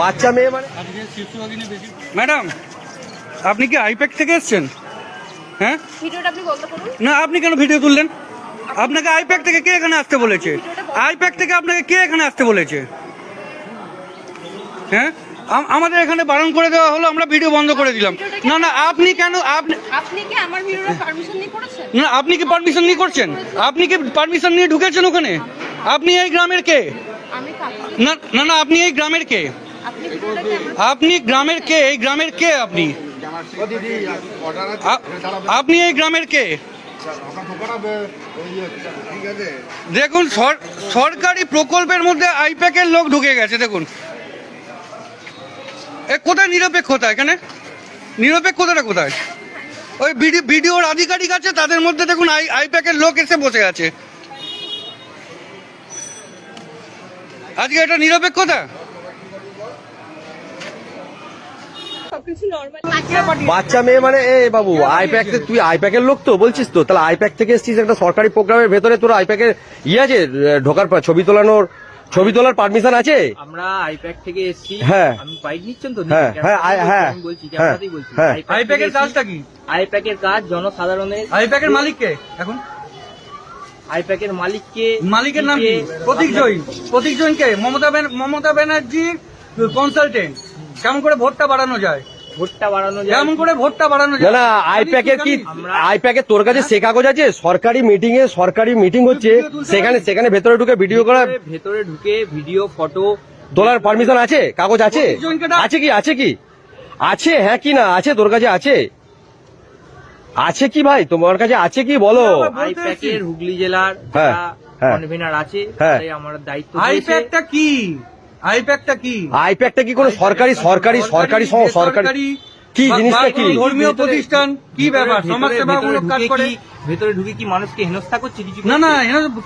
বাচ্চা মেয়ে মানে? ম্যাডাম আপনি কি আইপ্যাক থেকে এসেছেন? হ্যাঁ? ভিডিওটা আপনি বন্ধ করুন। না আপনি কেন ভিডিও তুললেন? আপনাকে আইপ্যাক থেকে কে এখানে আসতে বলেছে? আইপ্যাক থেকে আপনাকে কে এখানে আসতে বলেছে? হ্যাঁ? আমাদের এখানে বারণ করে দেওয়া হলো আমরা ভিডিও বন্ধ করে দিলাম। না না আপনি কেন আপনি আপনি কি আমার ভিডিওটা পারমিশন নিয়ে করেছেন? না আপনি কি পারমিশন নিয়ে করছেন? আপনি কি পারমিশন নিয়ে ঢুকেছেন ওখানে? আপনি এই গ্রামের কে? আমি না না না আপনি এই গ্রামের কে? আপনি গ্রামের কে? এই গ্রামের কে আপনি? আপনি এই গ্রামের কে? দেখুন, সর- সরকারি প্রকল্পের মধ্যে আইপ্যাকের লোক ঢুকে গেছে, দেখুন। এ, কোথায় নিরপেক্ষতা এখানে? নিরপেক্ষতাটা কোথায়? ওই ভিডিওর আধিকারিক আছে, তাদের মধ্যে দেখুন আই আইপ্যাকের লোক এসে বসে আছে। আজকে এটা নিরপেক্ষতা সবকিছু নর্মাল বাচ্চা মেয়ে মানে এ বাবু আইপ্যাক তুই আইপ্যাকের লোক তো বলছিস তো? তাহলে আইপ্যাক থেকে এসছিস একটা সরকারি প্রোগ্রামের ভেতরে তোর আইপ্যাকের ইয়ে আছে ঢোকার পর ছবি তোলানোর ছবি তোলার পারমিশন আছে? আমরা আইপ্যাক থেকে এসেছি হ্যাঁ। আমি বাইক নিচ্ছেন তো? হ্যাঁ, হ্যাঁ, আই- হ্যাঁ, আমি বলছি। হ্যাঁ, ক্যামেরাতেই বলছি। আইপ্যাকের কাজটা কি? আইপ্যাকের কাজ জনসাধারণের আইপ্যাকের মালিক কে এখন? আইপ্যাকের মালিককে মালিকের নাম কি? প্রতীক জৈন। প্রতীক জৈন কে মমতা মমতা ব্যানার্জির কনসালটেন্ট কেমন করে ভোটটা বাড়ানো যায়? ভোটটা বাড়ানো যায় কেমন করে ভোটটা বাড়ানো যায়? না আইপ্যাকের কি আমরা- আইপ্যাকের তোর কাছে সে কাগজ আছে? সরকারি মিটিং এ সরকারি মিটিং হচ্ছে। সেখানে সেখানে ভেতরে ঢুকে ভিডিও করা ভেতরে- ঢুকে ভিডিও ফটো তোলার পারমিশন আছে? কাগজ আছে? আছে কি? আছে কি? আছে হ্যাঁ কি না? আছে তোর কাছে? আছে? আছে কি ভাই? তোমার কাছে আছে কি? বলো। আইপ্যাকের হুগলি জেলার হ্যাঁ, হ্যাঁ। কনভেনার আছে হ্যাঁ। আমার দায়িত্ব আইপ্যাকটা কি? আইপ্যাকটা কি? আইপ্যাকটা কি কোনো সরকারি সরকারি সরকারি সরকারি কি জিনিসটা কি? ধর্মীয় প্রতিষ্ঠান? কি ব্যাপার? সমাজ সেবামূলক কাজ করে? ভেতরে ঢুকে কি মানুষকে হেনস্থা করছে কিছু না না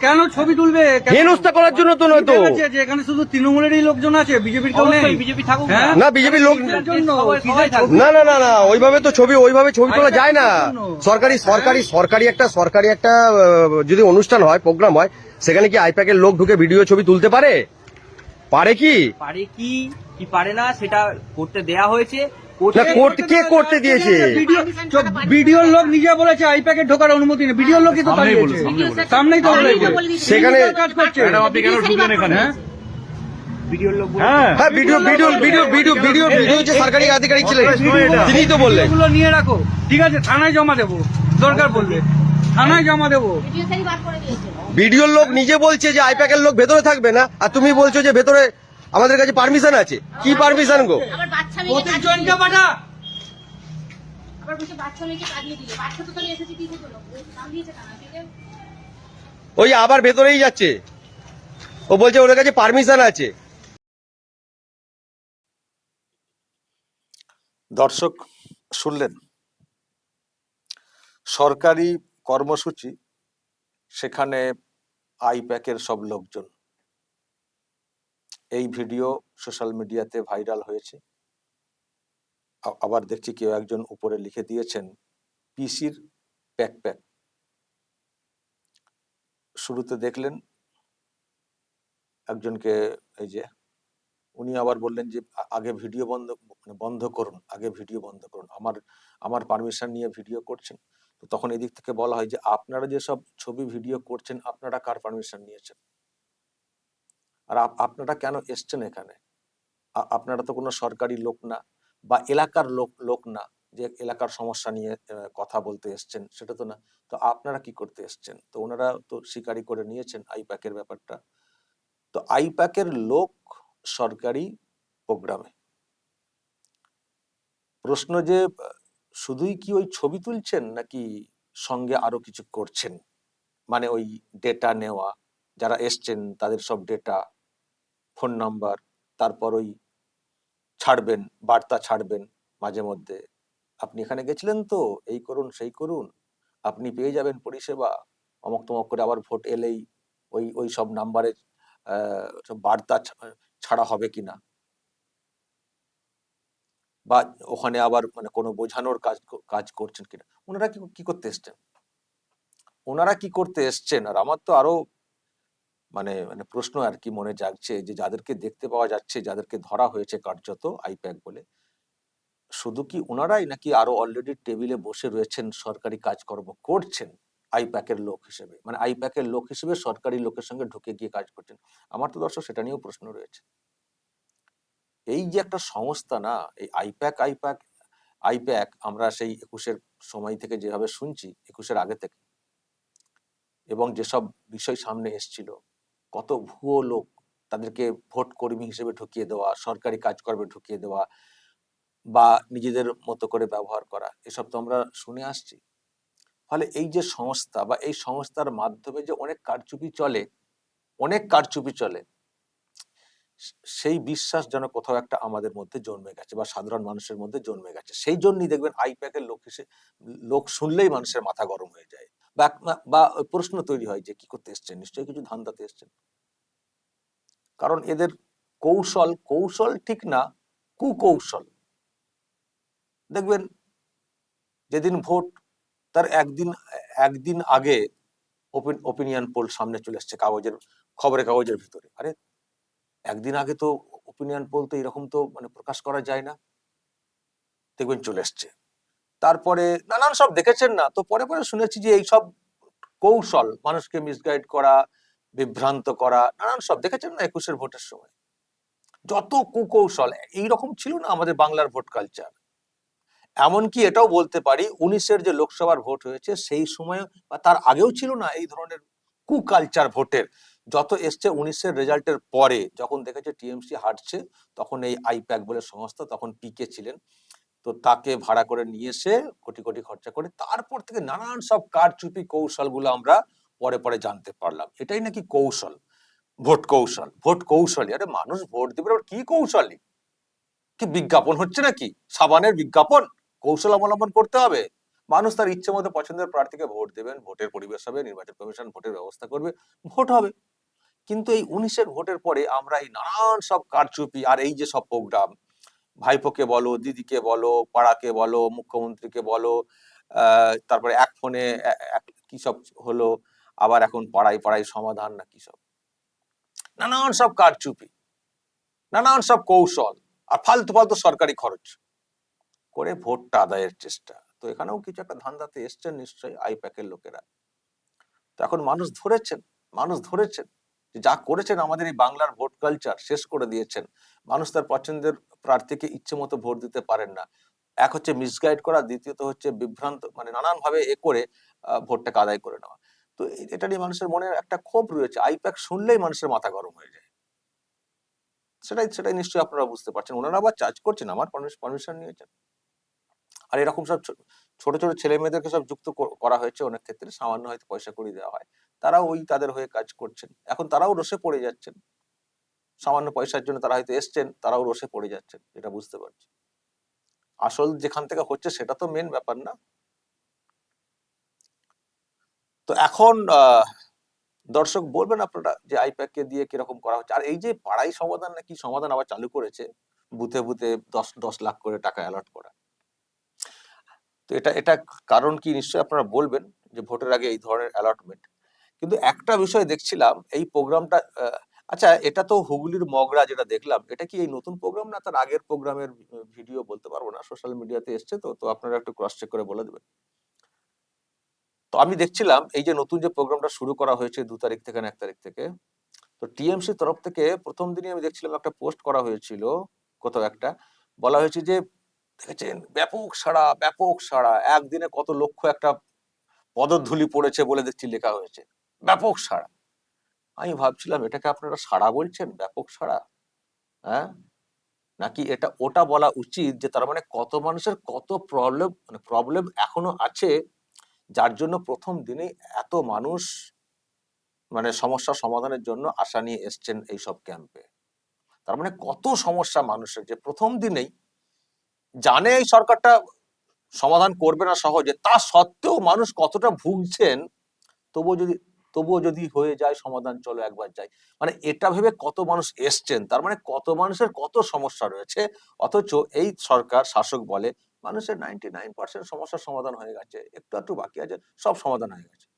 কেন ছবি তুলবে? হেনস্থা করার জন্য তো নয় তো। এখানে শুধু তৃণমূলেরই লোকজন আছে বিজেপির কেউ নেই। বিজেপি থাকুক না। হ্যাঁ? না লোক সবাই থাকুক। না না না না ওইভাবে তো ছবি ওইভাবে ছবি তোলা যায় না। সরকারি সরকারি সরকারি একটা সরকারি একটা যদি অনুষ্ঠান হয় প্রোগ্রাম হয় সেখানে কি আইপ্যাকের লোক ঢুকে ভিডিও ছবি তুলতে পারে? পারে কি? পারে কি? কি পারে না? সেটা করতে দেয়া হয়েছে। করতে কে করতে দিয়েছে? ভিডিওর লোক নিজে বলেছে আইপ্যাকে ঢোকার অনুমতি নেই। ভিডিওর লোকই তো সামনেই তো সেখানে ভিডিও কাজ করছে। হ্যাঁ? ভিডিওর লোক বলে- হ্যাঁ। Video video video video video video সরকারি আধিকারিক ছিলেন। তিনিই তো বললেন। এগুলো নিয়ে রাখো। ঠিক আছে থানায় জমা দেবো। দরকার পড়লে। থানায় জমা দেবো। ভিডিওর লোক নিজে বলছে যে আইপ্যাকের লোক ভেতরে থাকবে না আর তুমি বলছো যে ভেতরে আমাদের কাছে পারমিশন আছে। কি পারমিশন গো। পাঠা ওই আবার ভেতরেই যাচ্ছে। ও বলছে ওদের কাছে পারমিশন আছে। দর্শক শুনলেন? সরকারি কর্মসূচি সেখানে আইপ্যাকের সব লোকজন। এই ভিডিও সোশ্যাল মিডিয়াতে ভাইরাল হয়েছে। আবার দেখছি কেউ একজন উপরে লিখে দিয়েছেন, পিসির প্যাক প্যাক। শুরুতে দেখলেন একজনকে, এই যে, উনি আবার বললেন যে আগে ভিডিও বন্ধ মানে বন্ধ করুন, আগে ভিডিও বন্ধ করুন। আমার আমার পারমিশন নিয়ে ভিডিও করছেন। তো তখন এদিক থেকে বলা হয় যে আপনারা যেসব ছবি ভিডিও করছেন, আপনারা কার পারমিশন নিয়েছেন? আর আপনারা কেন এসছেন এখানে? আপনারা তো কোনো সরকারি লোক না বা এলাকার লোক লোক না যে এলাকার সমস্যা নিয়ে কথা বলতে এসছেন, সেটা তো না। তো আপনারা কি করতে এসছেন? তো ওনারা তো স্বীকারই করে নিয়েছেন আইপ্যাকের ব্যাপারটা। তো আইপ্যাকের লোক সরকারি প্রোগ্রামে। প্রশ্ন যে শুধুই কি ওই ছবি তুলছেন নাকি সঙ্গে আরও কিছু করছেন? মানে ওই ডেটা নেওয়া, যারা এসছেন তাদের সব ডেটা ফোন নাম্বার তারপর ওই ছাড়বেন, বার্তা ছাড়বেন মাঝে মধ্যে। আপনি এখানে গেছিলেন তো, এই করুন, সেই করুন, আপনি পেয়ে যাবেন পরিষেবা। অমক তমক করে আবার ভোট এলেই ওই ওই সব নাম্বারে বার্তা ছাড়া হবে কিনা। বা ওখানে আবার মানে কোনো বোঝানোর কাজ কাজ করছেন কিনা? ওনারা কি করতে এসছেন? ওনারা কি করতে এসছেন? আর আমার তো আরও মানে মানে প্রশ্ন আর কি মনে জাগছে যে যাদেরকে দেখতে পাওয়া যাচ্ছে, যাদেরকে ধরা হয়েছে কার্যত আইপ্যাক বলে, শুধু কি ওনারাই নাকি আরও অলরেডি টেবিলে বসে রয়েছেন, সরকারি কাজকর্ম করছেন আইপ্যাকের লোক হিসেবে? মানে আইপ্যাকের লোক হিসেবে সরকারি লোকের সঙ্গে ঢুকে গিয়ে কাজ করছেন। আমার তো দর্শক, সেটা নিয়েও প্রশ্ন রয়েছে। এই যে একটা সংস্থা না, এই আইপ্যাক আইপ্যাক আইপ্যাক আমরা সেই একুশের সময় থেকে যেভাবে শুনছি, একুশের আগে থেকে। এবং যেসব বিষয় সামনে এসছিল, কত ভুয়ো লোক তাদেরকে ভোট কর্মী হিসেবে ঢুকিয়ে দেওয়া, সরকারি কাজকর্মে ঢুকিয়ে দেওয়া বা নিজেদের মতো করে ব্যবহার করা, এসব তো আমরা শুনে আসছি। ফলে এই যে সংস্থা বা এই সংস্থার মাধ্যমে যে অনেক কারচুপি চলে, অনেক কারচুপি চলে সেই বিশ্বাস যেন কোথাও একটা আমাদের মধ্যে জন্মে গেছে বা সাধারণ মানুষের মধ্যে জন্মে গেছে। সেই জন্যই দেখবেন আইপ্যাকের লোক হিসেবে লোক শুনলেই মানুষের মাথা গরম হয়ে যায়। বা- বা প্রশ্ন তৈরি হয় যে, কি করতে এসছেন? নিশ্চয়ই কিছু ধান্দাতে এসছেন? কারণ এদের কৌশল কৌশল ঠিক না, কুকৌশল। দেখবেন যেদিন ভোট, তার একদিন একদিন আগে ওপিনিয়ন পোল সামনে চলে এসছে কাগজের, খবরের কাগজের ভিতরে। আরে একদিন আগে তো ওপিনিয়ন পোল তো এরকম তো মানে প্রকাশ করা যায় না। দেখবেন চলে এসছে। তারপরে নানান সব দেখেছেন না, তো পরে পরে শুনেছি যে এই সব কৌশল, মানুষকে মিসগাইড করা, বিভ্রান্ত করা, নানান সব দেখেছেন না একুশের ভোটের সময়? যত কুকৌশল, এইরকম ছিল না আমাদের বাংলার ভোট কালচার এমনকি এটাও বলতে পারি, উনিশের যে লোকসভার ভোট হয়েছে, সেই সময় বা তার আগেও ছিল না এই ধরনের কুকালচার ভোটের। যত এসছে উনিশের রেজাল্টের পরে যখন দেখেছে টিএমসি হারছে, তখন এই আইপ্যাক বলে সংস্থা তখন পিকে ছিলেন। তো তাকে ভাড়া করে নিয়ে এসে কোটি কোটি খরচা করে তারপর থেকে নানান সব কারচুপি কৌশলগুলো আমরা পরে পরে জানতে পারলাম। এটাই নাকি কৌশল, ভোট কৌশল। ভোট কৌশলী, আরে মানুষ ভোট দেবে কি কৌশলী? কি বিজ্ঞাপন হচ্ছে নাকি? সাবানের বিজ্ঞাপন? কৌশল অবলম্বন করতে হবে। মানুষ তার ইচ্ছে মতো পছন্দের প্রার্থীকে ভোট দেবেন, ভোটের পরিবেশ হবে, নির্বাচন কমিশন ভোটের ব্যবস্থা করবে, ভোট হবে। কিন্তু এই উনিশের ভোটের পরে আমরা এই নানান সব কারচুপি আর এই যে সব প্রোগ্রাম ভাইপোকে বলো, দিদিকে বলো, পাড়াকে বলো, মুখ্যমন্ত্রীকে বলো তারপরে এক ফোনে কি সব হলো, আবার এখন পাড়ায় পাড়ায় সমাধান না কি সব? নানান সব কারচুপি, নানান সব কৌশল আর ফালতু ফালতু সরকারি খরচ করে ভোটটা আদায়ের চেষ্টা। তো এখানেও কিছু একটা ধান্দাতে এসছেন নিশ্চয়ই আইপ্যাকের লোকেরা। তো এখন মানুষ ধরেছেন মানুষ ধরেছেন। যে করেছেন আমাদের এই বাংলার ভোট কালচার শেষ করে দিয়েছেন, মানুষ তার পছন্দের প্রার্থীকে ইচ্ছে মতো ভোট দিতে পারেন না। এক হচ্ছে মিসগাইড করা, দ্বিতীয়ত হচ্ছে বিভ্রান্ত মানে নানান ভাবে এ করে ভোটটাকে আদায় করে নেওয়া। তো এটা নিয়ে মানুষের মনে একটা ক্ষোভ রয়েছে, আইপ্যাক শুনলেই মানুষের মাথা গরম হয়ে যায়। সেটাই সেটাই নিশ্চয়ই আপনারা বুঝতে পারছেন। ওনারা আবার চার্জ করছেন, আমার পারমিশন নিয়েছেন। আর এরকম সব ছোট ছোট ছেলে মেয়েদেরকে সব যুক্ত করা হয়েছে, অনেক ক্ষেত্রে সামান্য হয়তো পয়সা করে দেওয়া হয়। তারাও ওই তাদের হয়ে কাজ করছেন। এখন তারাও রসে পড়ে যাচ্ছেন। সামান্য পয়সার জন্য তারা হয়তো এসছেন, তারাও রসে পড়ে যাচ্ছেন, এটা বুঝতে পারছি। আসল যেখান থেকে হচ্ছে সেটা তো মেন ব্যাপার না। তো এখন দর্শক বলবেন আপনারা যে আইপ্যাক কে দিয়ে কীরকম করা হচ্ছে? আর এই যে পাড়াই সমাধান নাকি সমাধান আবার চালু করেছে? বুথে বুথে দশ দশ লাখ করে টাকা অ্যালট করা। তো এটা এটা কারণ কি নিশ্চয়ই আপনারা বলবেন যে ভোটের আগে এই ধরনের অ্যালটমেন্ট কিন্তু একটা বিষয় দেখছিলাম, এই প্রোগ্রামটা আচ্ছা এটা তো হুগলির মগরা যেটা দেখলাম, এটা কি এই নতুন প্রোগ্রাম না তার আগের প্রোগ্রামের ভিডিও বলতে পারব না? সোশ্যাল মিডিয়াতে এসছে তো তো আপনারা একটু ক্রস চেক করে বলে দেবেন। তো আমি দেখছিলাম, এই যে নতুন যে প্রোগ্রামটা শুরু করা হয়েছে দু তারিখ থেকে এক তারিখ থেকে, তো টিএমসি তরফ থেকে প্রথম দিনই আমি দেখছিলাম একটা পোস্ট করা হয়েছিল, কোথাও একটা, বলা হয়েছে যে, দেখেছেন? ব্যাপক সাড়া ব্যাপক সাড়া, একদিনে কত লক্ষ একটা পদধূলি পড়েছে বলে দেখছি লেখা হয়েছে। ব্যাপক সাড়া। আমি ভাবছিলাম, এটাকে আপনারা সাড়া বলছেন? ব্যাপক সাড়া? হ্যাঁ? নাকি এটা, ওটা বলা উচিত যে তার মানে কত মানুষের কত প্রবলেম মানে প্রবলেম এখনও আছে, যার জন্য প্রথম দিনেই এত মানুষ মানে সমস্যা সমাধানের জন্য আশা নিয়ে এসছেন এইসব ক্যাম্পে তার মানে কত সমস্যা মানুষের যে প্রথম দিনেই জানে এই সরকারটা সমাধান করবে না সহজে, তা সত্ত্বেও মানুষ কতটা ভুগছেন, তবুও যদি তবুও যদি হয়ে যায়, সমাধান চলো, একবার যাই। মানে এটা ভেবে কত মানুষ এসছেন, তার মানে কত মানুষের কত সমস্যা রয়েছে, অথচ এই সরকার, শাসক বলে, মানুষের নাইনটি নাইন পার্সেন্ট সমস্যার সমাধান হয়ে গেছে। একটু একটু বাকি আছে, সব সমাধান হয়ে গেছে।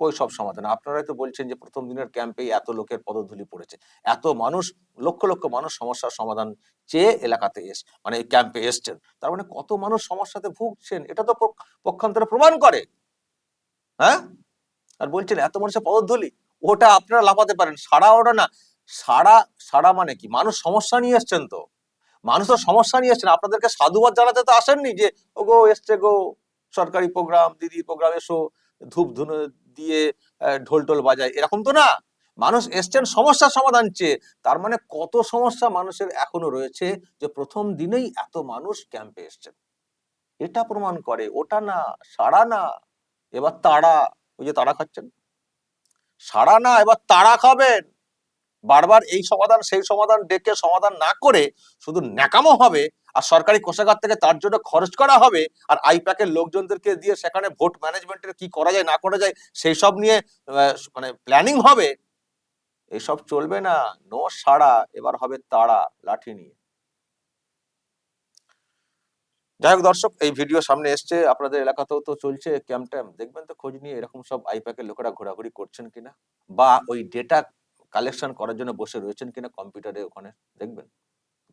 ওই সব সমাধান। আপনারাই তো বলছেন যে প্রথম দিনের ক্যাম্পেই এত লোকের পদধূলি পড়েছে। এত মানুষ, লক্ষ লক্ষ মানুষ সমস্যার সমাধান চেয়ে এলাকাতে এস মানে এই ক্যাম্পে এসছেন। তার মানে কত মানুষ সমস্যাতে ভুগছেন, এটা তো পক- পক্ষান্তরে প্রমাণ করে। হ্যাঁ? আর বলছেন, এত মানুষের পদধূলি, ওটা আপনারা লাফাতে পারেন। সারা ওটা না সারা সারা মানে কি? মানুষ সমস্যা নিয়ে এসছেন তো। মানুষ তো সমস্যা নিয়ে এসছেন। আপনাদেরকে সাধুবাদ জানাতে তো আসেননি যে ও গো এসছে গো, সরকারি প্রোগ্রাম দিদি প্রোগ্রাম, এসো, ধূপ ধুনো দিয়ে ঢোল টোল বাজায় এরকম তো না। মানুষ এসছেন, সমস্যার সমাধান চেয়ে। তার মানে কত সমস্যা মানুষের এখনও রয়েছে যে, প্রথম দিনেই এত মানুষ ক্যাম্পে এসছেন। এটা প্রমাণ করে, ওটা না সারা না, এবার তারা ওই যে তারা খাচ্ছেন। সারা না, এবার তারা খাবেন। বারবার এই সমাধান, সেই সমাধান ডেকে সমাধান না করে শুধু ন্যাকামো হবে আর সরকারি কোষাগার থেকে তার জন্য খরচ করা হবে আর আইপ্যাকের লোকজনদেরকে দিয়ে সেখানে ভোট ম্যানেজমেন্টের কি করা যায়, না করা যায়, সেই সব নিয়ে মানে প্ল্যানিং হবে। এসব চলবে না। নো সাড়া, এবার হবে তাড়া, লাঠি নিয়ে। যাই হোক দর্শক, এই ভিডিও সামনে এসছে। আপনাদের এলাকাতেও তো চলছে ক্যাম্প ট্যাম্প দেখবেন তো, খোঁজ নিয়ে এরকম সব আইপ্যাকের লোকেরা ঘোরাঘুরি করছেন কিনা? বা ওই ডেটা কালেকশন করার জন্য বসে রয়েছেন কিনা কম্পিউটারে ওখানে? দেখবেন।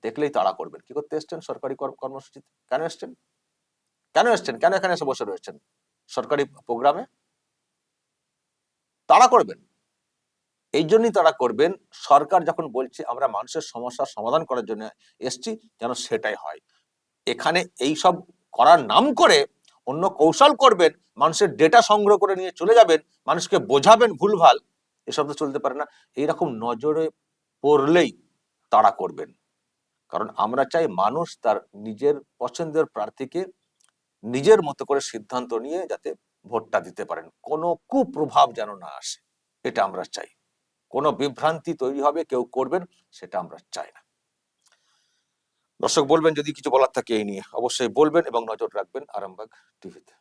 দেখলেই তাড়া করবেন। কি করতে এসছেন? সরকারি কর- কর্মসূচিতে? কেন এসছেন? কেন এসছেন? কেন এখানে এসে বসে রয়েছেন? সরকারি প্রোগ্রামে তাড়া করবেন। এই জন্যই তারা করবেন। সরকার যখন বলছে, আমরা মানুষের সমস্যার সমাধান করার জন্য এসছি, যেন সেটাই হয়। এখানে এই সব করার নাম করে অন্য কৌশল করবেন, মানুষের ডেটা সংগ্রহ করে নিয়ে চলে যাবেন, মানুষকে বোঝাবেন ভুলভাল, এসব তো চলতে পারে না। এইরকম নজরে পড়লেই তারা করবেন। কারণ আমরা চাই মানুষ তার নিজের পছন্দের প্রার্থীকে নিজের মতো করে সিদ্ধান্ত নিয়ে যাতে ভোটটা দিতে পারেন। কোনো কুপ্রভাব যেন না আসে, এটা আমরা চাই। কোনো বিভ্রান্তি তৈরি হবে, কেউ করবেন, সেটা আমরা চাই না। দর্শক, বলবেন যদি কিছু বলার থাকে এই নিয়ে। অবশ্যই বলবেন এবং নজর রাখবেন আরামবাগ টিভিতে।